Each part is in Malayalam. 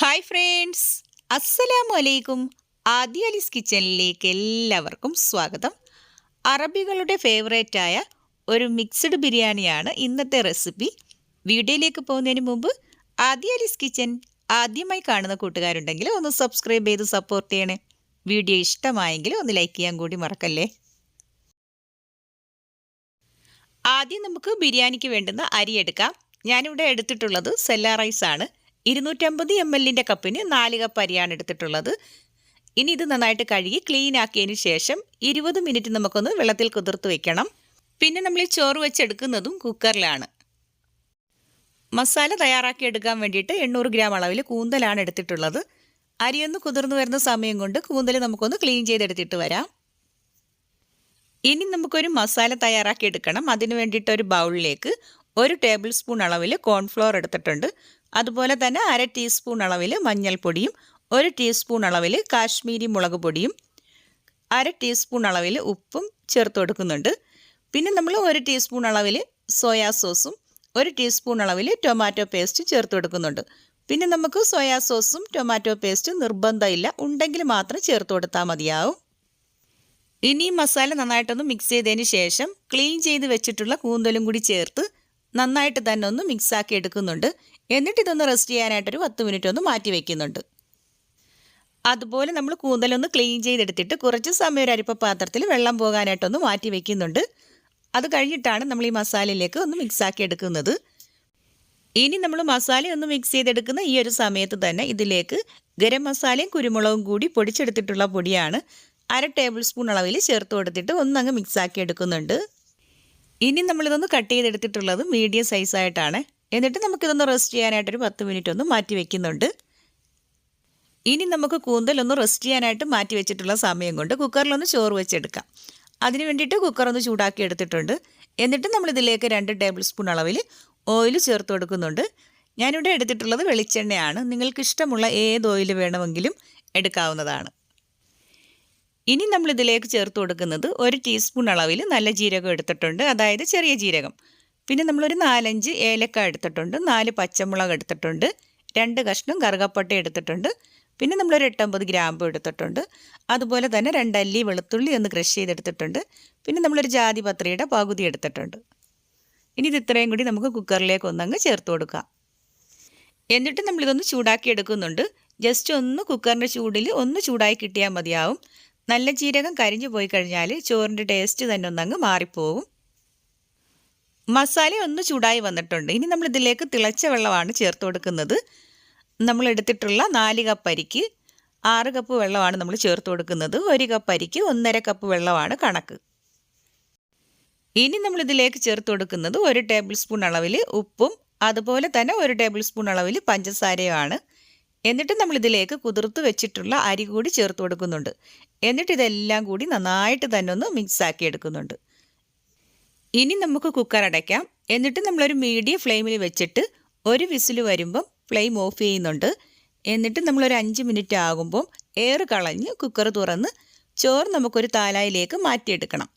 ഹായ് ഫ്രണ്ട്സ് അസ്സലാമു അലൈക്കും ആദ്യ അലിസ് കിച്ചണിലേക്ക് എല്ലാവർക്കും സ്വാഗതം. അറബികളുടെ ഫേവറേറ്റായ ഒരു മിക്സ്ഡ് ബിരിയാണിയാണ് ഇന്നത്തെ റെസിപ്പി വീഡിയോയിലേക്ക് പോകുന്നതിന് മുമ്പ് ആദ്യ അലിസ് കിച്ചൻ ആദ്യമായി കാണുന്ന കൂട്ടുകാരുണ്ടെങ്കിൽ ഒന്ന് സബ്സ്ക്രൈബ് ചെയ്ത് സപ്പോർട്ട് ചെയ്യണേ. വീഡിയോ ഇഷ്ടമായെങ്കിൽ ഒന്ന് ലൈക്ക് ചെയ്യാൻ കൂടി മറക്കല്ലേ? ആദ്യം നമുക്ക് ബിരിയാണിക്ക് വേണ്ടുന്ന അരി എടുക്കാം. ഞാനിവിടെ എടുത്തിട്ടുള്ളത് സെല്ല റൈസ് ആണ്. ഇരുന്നൂറ്റമ്പത് എം എല്ലിന്റെ കപ്പിന് നാല് കപ്പ് അരിയാണ് എടുത്തിട്ടുള്ളത്. ഇനി ഇത് നന്നായിട്ട് കഴുകി ക്ലീൻ ആക്കിയതിന് ശേഷം ഇരുപത് മിനിറ്റ് നമുക്കൊന്ന് വെള്ളത്തിൽ കുതിർത്ത് വെക്കണം. പിന്നെ നമ്മൾ ഈ ചോറ് വെച്ചെടുക്കുന്നതും കുക്കറിലാണ് മസാല തയ്യാറാക്കി എടുക്കാൻ വേണ്ടിയിട്ട് എണ്ണൂറ് ഗ്രാം അളവിൽ കൂന്തലാണ് എടുത്തിട്ടുള്ളത്. അരിയൊന്ന് കുതിർന്നു വരുന്ന സമയം കൊണ്ട് കൂന്തൽ നമുക്കൊന്ന് ക്ലീൻ ചെയ്തെടുത്തിട്ട് വരാം. ഇനി നമുക്കൊരു മസാല തയ്യാറാക്കി എടുക്കണം. അതിന് വേണ്ടിയിട്ട് ഒരു ബൗളിലേക്ക് ഒരു ടേബിൾ സ്പൂൺ അളവിൽ കോൺഫ്ലോർ എടുത്തിട്ടുണ്ട്. അതുപോലെ തന്നെ അര ടീസ്പൂൺ അളവിൽ മഞ്ഞൾപ്പൊടിയും ഒരു ടീസ്പൂൺ അളവിൽ കാശ്മീരി മുളക് പൊടിയും അര ടീസ്പൂൺ അളവിൽ ഉപ്പും ചേർത്ത് കൊടുക്കുന്നുണ്ട്. പിന്നെ നമ്മൾ ഒരു ടീസ്പൂൺ അളവിൽ സോയാ സോസും ഒരു ടീസ്പൂൺ അളവിൽ ടൊമാറ്റോ പേസ്റ്റ് ചേർത്ത് കൊടുക്കുന്നുണ്ട്. പിന്നെ നമുക്ക് സോയാ സോസും ടൊമാറ്റോ പേസ്റ്റും നിർബന്ധമില്ല. ഉണ്ടെങ്കിൽ മാത്രം ചേർത്ത് കൊടുത്താൽ മതിയാവും. ഇനി മസാല നന്നായിട്ടൊന്ന് മിക്സ് ചെയ്തതിന് ശേഷം ക്ലീൻ ചെയ്ത് വെച്ചിട്ടുള്ള കൂന്തലും കൂടി ചേർത്ത് നന്നായിട്ട് തന്നെ ഒന്ന് മിക്സാക്കി എടുക്കുന്നുണ്ട്. എന്നിട്ട് ഇതൊന്ന് റെസ്റ്റ് ചെയ്യാനായിട്ടൊരു പത്ത് മിനിറ്റ് ഒന്ന് മാറ്റി വയ്ക്കുന്നുണ്ട് അതുപോലെ നമ്മൾ കൂന്തലൊന്ന് ക്ലീൻ ചെയ്തെടുത്തിട്ട് കുറച്ച് സമയം ഒരു അരിപ്പ പാത്രത്തിൽ വെള്ളം പോകാനായിട്ടൊന്ന് മാറ്റി വയ്ക്കുന്നുണ്ട് അത് കഴിഞ്ഞിട്ടാണ് നമ്മൾ ഈ മസാലയിലേക്ക് ഒന്ന് മിക്സാക്കി എടുക്കുന്നത്. ഇനി നമ്മൾ മസാല ഒന്ന് മിക്സ് ചെയ്തെടുക്കുന്ന ഈ ഒരു സമയത്ത് തന്നെ ഇതിലേക്ക് ഗരം മസാലയും കുരുമുളകും കൂടി പൊടിച്ചെടുത്തിട്ടുള്ള പൊടിയാണ് അര ടേബിൾ സ്പൂൺ അളവിൽ ചേർത്ത് കൊടുത്തിട്ട് ഒന്നങ്ങ് മിക്സാക്കി എടുക്കുന്നുണ്ട്. ഇനി നമ്മളിതൊന്ന് കട്ട് ചെയ്തെടുത്തിട്ടുള്ളത് മീഡിയം സൈസായിട്ടാണ് എന്നിട്ട് നമുക്കിതൊന്ന് റെസ്റ്റ് ചെയ്യാനായിട്ടൊരു പത്ത് മിനിറ്റ് ഒന്ന് മാറ്റി വെക്കുന്നുണ്ട്. ഇനി നമുക്ക് കൂന്തലൊന്ന് റെസ്റ്റ് ചെയ്യാനായിട്ട് മാറ്റി വെച്ചിട്ടുള്ള സമയം കൊണ്ട് കുക്കറിലൊന്ന് ചോറ് വെച്ചെടുക്കാം. അതിന് വേണ്ടിയിട്ട് കുക്കർ ഒന്ന് ചൂടാക്കി എടുത്തിട്ടുണ്ട്. എന്നിട്ട് നമ്മളിതിലേക്ക് രണ്ട് ടേബിൾ സ്പൂൺ അളവിൽ ഓയിൽ ചേർത്ത് കൊടുക്കുന്നുണ്ട്. ഞാനിവിടെ എടുത്തിട്ടുള്ളത് വെളിച്ചെണ്ണയാണ്. നിങ്ങൾക്ക് ഇഷ്ടമുള്ള ഏത് ഓയിൽ വേണമെങ്കിലും എടുക്കാവുന്നതാണ്. ഇനി നമ്മളിതിലേക്ക് ചേർത്ത് കൊടുക്കുന്നത് ഒരു ടീസ്പൂൺ അളവിൽ നല്ല ജീരകം എടുത്തിട്ടുണ്ട്. അതായത് ചെറിയ ജീരകം. പിന്നെ നമ്മളൊരു നാലഞ്ച് ഏലക്ക എടുത്തിട്ടുണ്ട് നാല് പച്ചമുളക് എടുത്തിട്ടുണ്ട് രണ്ട് കഷ്ണം കറുകപ്പട്ട എടുത്തിട്ടുണ്ട് പിന്നെ നമ്മളൊരു എട്ടമ്പത് ഗ്രാമ്പ് എടുത്തിട്ടുണ്ട്. അതുപോലെ തന്നെ രണ്ടല്ലി വെളുത്തുള്ളി ഒന്ന് ക്രഷ് ചെയ്തെടുത്തിട്ടുണ്ട്. പിന്നെ നമ്മളൊരു ജാതി പത്രിയുടെ പകുതി എടുത്തിട്ടുണ്ട്. ഇനി ഇത് ഇത്രയും കൂടി നമുക്ക് കുക്കറിലേക്ക് ഒന്നങ്ങ് ചേർത്ത് കൊടുക്കാം. എന്നിട്ട് നമ്മളിതൊന്ന് ചൂടാക്കി എടുക്കുന്നുണ്ട്. ജസ്റ്റ് ഒന്ന് കുക്കറിന്റെ ചൂടിൽ ഒന്ന് ചൂടായി കിട്ടിയാൽ മതിയാവും. നല്ല ജീരകം കരിഞ്ഞു പോയി കഴിഞ്ഞാൽ ചോറിന്റെ ടേസ്റ്റ് തന്നെ ഒന്നങ്ങ് മാറിപ്പോവും. മസാല ഒന്ന് ചൂടായി വന്നിട്ടുണ്ട്. ഇനി നമ്മൾ ഇതിലേക്ക് തിളച്ച വെള്ളമാണ് ചേർത്ത് കൊടുക്കുന്നത്. നമ്മൾ എടുത്തിട്ടുള്ള നാല് കപ്പ് അരിക്ക് ആറ് കപ്പ് വെള്ളമാണ് നമ്മൾ ചേർത്ത് കൊടുക്കുന്നത്. ഒരു കപ്പ് അരിക്ക് ഒന്നര കപ്പ് വെള്ളമാണ് കണക്ക്. ഇനി നമ്മൾ ഇതിലേക്ക് ചേർത്ത് കൊടുക്കുന്നത് ഒരു ടേബിൾ സ്പൂൺ അളവിൽ ഉപ്പും അതുപോലെ തന്നെ ഒരു ടേബിൾ സ്പൂൺ അളവിൽ പഞ്ചസാരയുമാണ്. എന്നിട്ട് നമ്മൾ ഇതിലേക്ക് കുതിർത്ത് വെച്ചിട്ടുള്ള അരി കൂടി ചേർത്ത് കൊടുക്കുന്നുണ്ട്. എന്നിട്ട് ഇതെല്ലാം കൂടി നന്നായിട്ട് തന്നെ ഒന്ന് മിക്സ് ആക്കി എടുക്കുന്നുണ്ട്. ഇനി നമുക്ക് കുക്കർ അടയ്ക്കാം. എന്നിട്ട് നമ്മളൊരു മീഡിയം ഫ്ലെയിമിൽ വെച്ചിട്ട് ഒരു വിസിൽ വരുമ്പം ഫ്ലെയിം ഓഫ് ചെയ്യുന്നുണ്ട്. എന്നിട്ട് നമ്മളൊരു അഞ്ച് മിനിറ്റ് ആകുമ്പം എയർ കളഞ്ഞ് കുക്കർ തുറന്ന് ചോറ് നമുക്കൊരു താലായിലേക്ക് മാറ്റിയെടുക്കണം.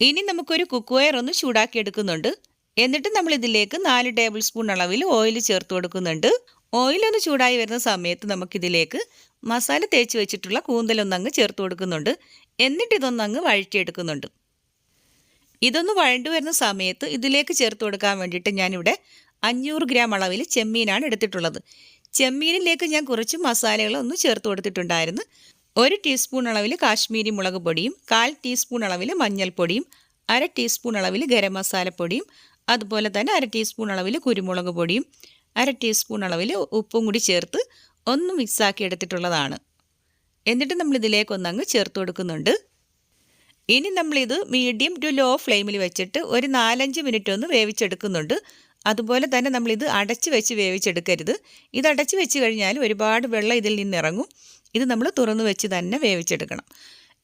ഇനി നമുക്കൊരു കുക്ക് വയർ ഒന്ന് ചൂടാക്കി എടുക്കുന്നുണ്ട്. എന്നിട്ട് നമ്മൾ ഇതിലേക്ക് നാല് ടേബിൾ സ്പൂൺ അളവിൽ ഓയിൽ ചേർത്ത് കൊടുക്കുന്നുണ്ട്. ഓയിലൊന്ന് ചൂടായി വരുന്ന സമയത്ത് നമുക്കിതിലേക്ക് മസാല തേച്ച് വെച്ചിട്ടുള്ള കൂന്തലൊന്നങ്ങ് ചേർത്ത് കൊടുക്കുന്നുണ്ട്. എന്നിട്ട് ഇതൊന്നങ്ങ് വഴറ്റിയെടുക്കുന്നുണ്ട്. ഇതൊന്ന് വഴണ്ടു വരുന്ന സമയത്ത് ഇതിലേക്ക് ചേർത്ത് കൊടുക്കാൻ വേണ്ടിയിട്ട് ഞാനിവിടെ അഞ്ഞൂറ് ഗ്രാം അളവിൽ ചെമ്മീനാണ് എടുത്തിട്ടുള്ളത്. ചെമ്മീനിലേക്ക് ഞാൻ കുറച്ച് മസാലകൾ ഒന്ന് ചേർത്ത് കൊടുത്തിട്ടുണ്ടായിരുന്നു. ഒരു ടീസ്പൂൺ അളവിൽ കാശ്മീരി മുളക് പൊടിയും കാൽ ടീസ്പൂൺ അളവിൽ മഞ്ഞൾപ്പൊടിയും അര ടീസ്പൂൺ അളവിൽ ഗരം മസാലപ്പൊടിയും അതുപോലെ തന്നെ അര ടീസ്പൂൺ അളവിൽ കുരുമുളക് പൊടിയും അര ടീസ്പൂൺ അളവിൽ ഉപ്പും കൂടി ചേർത്ത് ഒന്ന് മിക്സാക്കി എടുത്തിട്ടുള്ളതാണ്. എന്നിട്ട് നമ്മൾ ഇതിലേക്ക് ഒന്നങ്ങ് ചേർത്ത് കൊടുക്കുന്നുണ്ട്. ഇനി നമ്മളിത് മീഡിയം ടു ലോ ഫ്ലെയിമിൽ വെച്ചിട്ട് ഒരു നാലഞ്ച് മിനിറ്റ് ഒന്ന് വേവിച്ചെടുക്കുന്നുണ്ട്. അതുപോലെ തന്നെ നമ്മളിത് അടച്ച് വെച്ച് വേവിച്ചെടുക്കരുത്. ഇത് അടച്ച് വെച്ച് കഴിഞ്ഞാൽ ഒരുപാട് വെള്ളം ഇതിൽ നിന്ന് ഇറങ്ങും ഇത് നമ്മൾ തുറന്ന് വെച്ച് തന്നെ വേവിച്ചെടുക്കണം.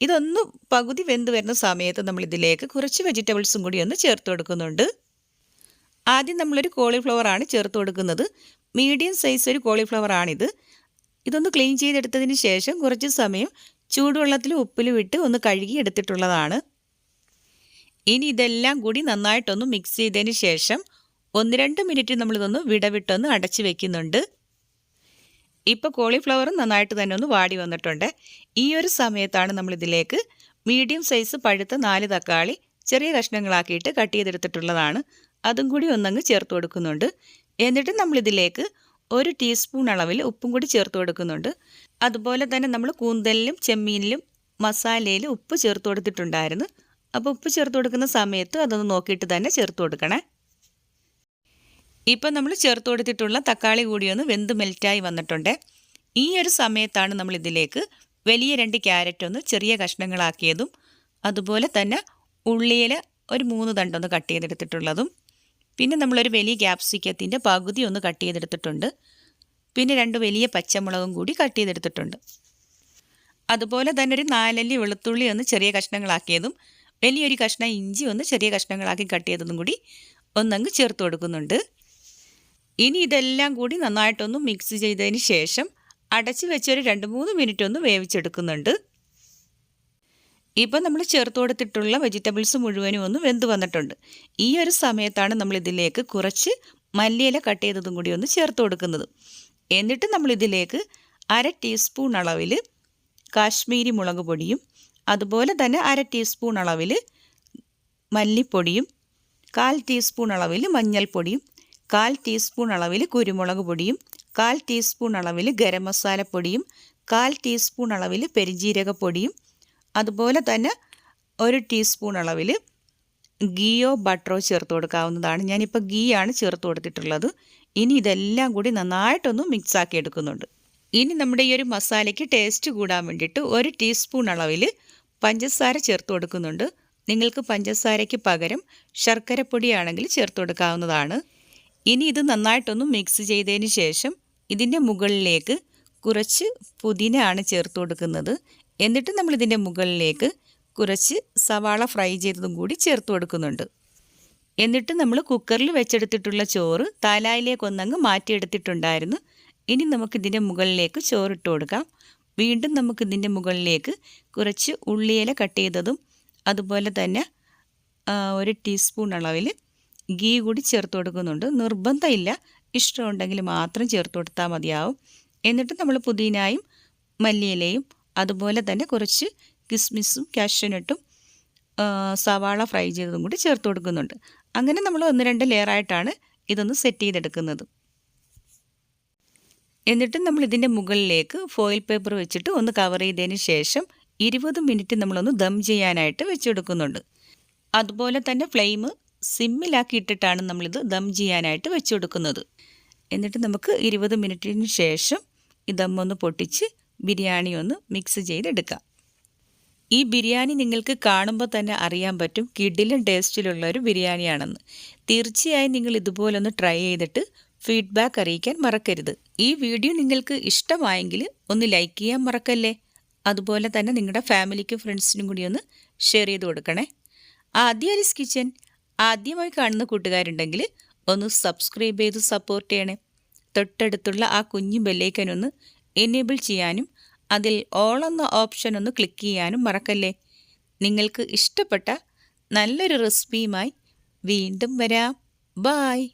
ഇതൊന്ന് പകുതി വെന്ത് വരുന്ന സമയത്ത് നമ്മളിതിലേക്ക് കുറച്ച് വെജിറ്റബിൾസും കൂടി ഒന്ന് ചേർത്ത് കൊടുക്കുന്നുണ്ട്. ആദ്യം നമ്മളൊരു കോളിഫ്ലവറാണ് ചേർത്ത് കൊടുക്കുന്നത്. മീഡിയം സൈസ് ഒരു കോളിഫ്ലവറാണിത് ഇതൊന്ന് ക്ലീൻ ചെയ്തെടുത്തതിന് ശേഷം കുറച്ച് സമയം ചൂടുവെള്ളത്തിൽ ഉപ്പിലും ഇട്ട് ഒന്ന് കഴുകി എടുത്തിട്ടുള്ളതാണ്. ഇനി ഇതെല്ലാം കൂടി നന്നായിട്ടൊന്ന് മിക്സ് ചെയ്തതിന് ശേഷം ഒന്ന് രണ്ട് മിനിറ്റ് നമ്മളിതൊന്ന് വിടവിട്ടൊന്ന് അടച്ച് വെക്കുന്നുണ്ട്. ഇപ്പോൾ കോളിഫ്ലവർ നന്നായിട്ട് തന്നെ ഒന്ന് വാടി വന്നിട്ടുണ്ട്. ഈ ഒരു സമയത്താണ് നമ്മളിതിലേക്ക് മീഡിയം സൈസ് പഴുത്ത നാല് തക്കാളി ചെറിയ കഷ്ണങ്ങളാക്കിയിട്ട് കട്ട് ചെയ്തെടുത്തിട്ടുള്ളതാണ്. അതും കൂടി ഒന്നങ്ങ് ചേർത്ത് കൊടുക്കുന്നുണ്ട്. എന്നിട്ട് നമ്മളിതിലേക്ക് ഒരു ടീസ്പൂൺ അളവിൽ ഉപ്പും കൂടി ചേർത്ത് കൊടുക്കുന്നുണ്ട്. അതുപോലെ തന്നെ നമ്മൾ കൂന്തലിലും ചെമ്മീനിലും മസാലയിൽ ഉപ്പ് ചേർത്ത് കൊടുത്തിട്ടുണ്ടായിരുന്നു. അപ്പോൾ ഉപ്പ് ചേർത്ത് കൊടുക്കുന്ന സമയത്ത് അതൊന്ന് നോക്കിയിട്ട് തന്നെ ചേർത്ത് കൊടുക്കണേ. ഇപ്പം നമ്മൾ ചേർത്ത് കൊടുത്തിട്ടുള്ള തക്കാളി കൂടി ഒന്ന് വെന്ത് മെൽറ്റായി വന്നിട്ടുണ്ട്. ഈ ഒരു സമയത്താണ് നമ്മൾ ഇതിലേക്ക് വലിയ രണ്ട് ക്യാരറ്റ് ഒന്ന് ചെറിയ കഷ്ണങ്ങളാക്കിയതും അതുപോലെ തന്നെ ഉള്ളിയിൽ ഒരു മൂന്ന് തണ്ടൊന്ന് കട്ട് ചെയ്തെടുത്തിട്ടുള്ളതും പിന്നെ നമ്മളൊരു വലിയ ക്യാപ്സിക്കത്തിന്റെ പകുതി ഒന്ന് കട്ട് ചെയ്തെടുത്തിട്ടുണ്ട്. പിന്നെ രണ്ട് വലിയ പച്ചമുളകും കൂടി കട്ട് ചെയ്തെടുത്തിട്ടുണ്ട്. അതുപോലെ തന്നെ ഒരു നാലല്ലി വെളുത്തുള്ളി ഒന്ന് ചെറിയ കഷ്ണങ്ങളാക്കിയതും വലിയൊരു കഷ്ണം ഇഞ്ചി ഒന്ന് ചെറിയ കഷ്ണങ്ങളാക്കി കട്ട് ചെയ്തതും കൂടി ഒന്നങ്ങ് ചേർത്ത് കൊടുക്കുന്നുണ്ട്. ഇനി ഇതെല്ലാം കൂടി നന്നായിട്ടൊന്ന് മിക്സ് ചെയ്തതിന് ശേഷം അടച്ച് വെച്ചൊരു രണ്ട് മൂന്ന് മിനിറ്റ് ഒന്ന് വേവിച്ചെടുക്കുന്നുണ്ട്. ഇപ്പം നമ്മൾ ചേർത്ത് കൊടുത്തിട്ടുള്ള വെജിറ്റബിൾസ് മുഴുവനും ഒന്ന് വെന്ത് വന്നിട്ടുണ്ട്. ഈ ഒരു സമയത്താണ് നമ്മൾ ഇതിലേക്ക് കുറച്ച് മല്ലിയില കട്ട് ചെയ്തതും കൂടി ഒന്ന് ചേർത്ത് കൊടുക്കുന്നത്. എന്നിട്ട് നമ്മൾ ഇതിലേക്ക് അര ടീസ്പൂൺ അളവിൽ കാശ്മീരി മുളക് പൊടിയും അതുപോലെ തന്നെ അര ടീസ്പൂൺ അളവിൽ മല്ലിപ്പൊടിയും കാൽ ടീസ്പൂൺ അളവിൽ മഞ്ഞൾപ്പൊടിയും കാൽ ടീസ്പൂൺ അളവിൽ കുരുമുളക് പൊടിയും കാൽ ടീസ്പൂൺ അളവിൽ ഗരം മസാലപ്പൊടിയും കാൽ ടീസ്പൂൺ അളവിൽ പെരിഞ്ജീരകപ്പൊടിയും അതുപോലെ തന്നെ ഒരു ടീസ്പൂൺ അളവിൽ ഗീയോ ബട്ടറോ ചേർത്ത് കൊടുക്കാവുന്നതാണ്. ഞാനിപ്പോൾ ഗീ ആണ് ചേർത്ത് കൊടുത്തിട്ടുള്ളത്. ഇനി ഇതെല്ലാം കൂടി നന്നായിട്ടൊന്ന് മിക്സാക്കി എടുക്കുന്നുണ്ട്. ഇനി നമ്മുടെ ഈ ഒരു മസാലയ്ക്ക് ടേസ്റ്റ് കൂടാൻ വേണ്ടിയിട്ട് ഒരു ടീസ്പൂൺ അളവിൽ പഞ്ചസാര ചേർത്ത് കൊടുക്കുന്നുണ്ട്. നിങ്ങൾക്ക് പഞ്ചസാരയ്ക്ക് പകരം ശർക്കരപ്പൊടിയാണെങ്കിൽ ചേർത്ത് കൊടുക്കാവുന്നതാണ്. ഇനി ഇത് നന്നായിട്ടൊന്ന് മിക്സ് ചെയ്തതിന് ശേഷം ഇതിന്റെ മുകളിലേക്ക് കുറച്ച് പുതിന ആണ് ചേർത്ത് കൊടുക്കുന്നത്. എന്നിട്ട് നമ്മൾ ഇതിന്റെ മുകളിലേക്ക് കുറച്ച് സവാള ഫ്രൈ ചെയ്തതും കൂടി ചേർത്ത് കൊടുക്കുന്നുണ്ട്. എന്നിട്ട് നമ്മൾ കുക്കറിൽ വെച്ചെടുത്തിട്ടുള്ള ചോറ് താലായിലേക്ക് ഒന്നങ്ങ് മാറ്റിയെടുത്തിട്ടുണ്ടായിരുന്നു. ഇനി നമുക്കിതിന്റെ മുകളിലേക്ക് ചോറിട്ട് കൊടുക്കാം. വീണ്ടും നമുക്കിതിന്റെ മുകളിലേക്ക് കുറച്ച് ഉള്ളിയില കട്ട് ചെയ്തതും അതുപോലെ തന്നെ ഒരു ടീസ്പൂൺ അളവിൽ ഗീ കൂടി ചേർത്ത് കൊടുക്കുന്നുണ്ട്. നിർബന്ധമില്ല. ഇഷ്ടമുണ്ടെങ്കിൽ മാത്രം ചേർത്ത് കൊടുത്താൽ മതിയാവും. എന്നിട്ട് നമ്മൾ പുതിനായും മല്ലിയിലയും അതുപോലെ തന്നെ കുറച്ച് കിസ്മിസും കാഷ്യനട്ടും സവാള ഫ്രൈ ചെയ്തതും കൂടി ചേർത്ത് കൊടുക്കുന്നുണ്ട്. അങ്ങനെ നമ്മൾ ഒന്ന് രണ്ട് ലെയറായിട്ടാണ് ഇതൊന്ന് സെറ്റ് ചെയ്തെടുക്കുന്നത്. എന്നിട്ട് നമ്മൾ ഇതിന്റെ മുകളിലേക്ക് ഫോയിൽ പേപ്പർ വെച്ചിട്ട് ഒന്ന് കവർ ചെയ്തതിന് ശേഷം ഇരുപത് മിനിറ്റ് നമ്മളൊന്ന് ദം ചെയ്യാനായിട്ട് വെച്ചെടുക്കുന്നുണ്ട് അതുപോലെ തന്നെ ഫ്ലെയിം സിമ്മിലാക്കി ഇട്ടിട്ടാണ് നമ്മളിത് ദം ചെയ്യാനായിട്ട് വെച്ച് കൊടുക്കുന്നത്. എന്നിട്ട് നമുക്ക് ഇരുപത് മിനിറ്റിന് ശേഷം ഈ ഒന്ന് പൊട്ടിച്ച് ബിരിയാണി ഒന്ന് മിക്സ് ചെയ്തെടുക്കാം. ഈ ബിരിയാണി നിങ്ങൾക്ക് കാണുമ്പോൾ തന്നെ അറിയാൻ പറ്റും കിഡിലും ടേസ്റ്റിലുള്ള ഒരു ബിരിയാണിയാണെന്ന്. തീർച്ചയായും നിങ്ങൾ ഇതുപോലൊന്ന് ട്രൈ ചെയ്തിട്ട് ഫീഡ്ബാക്ക് അറിയിക്കാൻ മറക്കരുത്. ഈ വീഡിയോ നിങ്ങൾക്ക് ഇഷ്ടമായെങ്കിൽ ഒന്ന് ലൈക്ക് ചെയ്യാൻ മറക്കല്ലേ? അതുപോലെ തന്നെ നിങ്ങളുടെ ഫാമിലിക്കും ഫ്രണ്ട്സിനും കൂടി ഒന്ന് ഷെയർ ചെയ്ത് കൊടുക്കണേ. ആദ്യ അരിസ് കിച്ചൻ ആദ്യമായി കാണുന്ന കൂട്ടുകാരുണ്ടെങ്കിൽ ഒന്ന് സബ്സ്ക്രൈബ് ചെയ്ത് സപ്പോർട്ട് ചെയ്യണേ. തൊട്ടടുത്തുള്ള ആ കുഞ്ഞു ബെല്ലേക്കനൊന്ന് എനേബിൾ ചെയ്യാനും അതിൽ ഓൾ എന്ന ഓപ്ഷൻ ഒന്ന് ക്ലിക്ക് ചെയ്യാനും മറക്കല്ലേ? നിങ്ങൾക്ക് ഇഷ്ടപ്പെട്ട നല്ലൊരു റെസിപ്പിയുമായി വീണ്ടും വരാം. ബായ്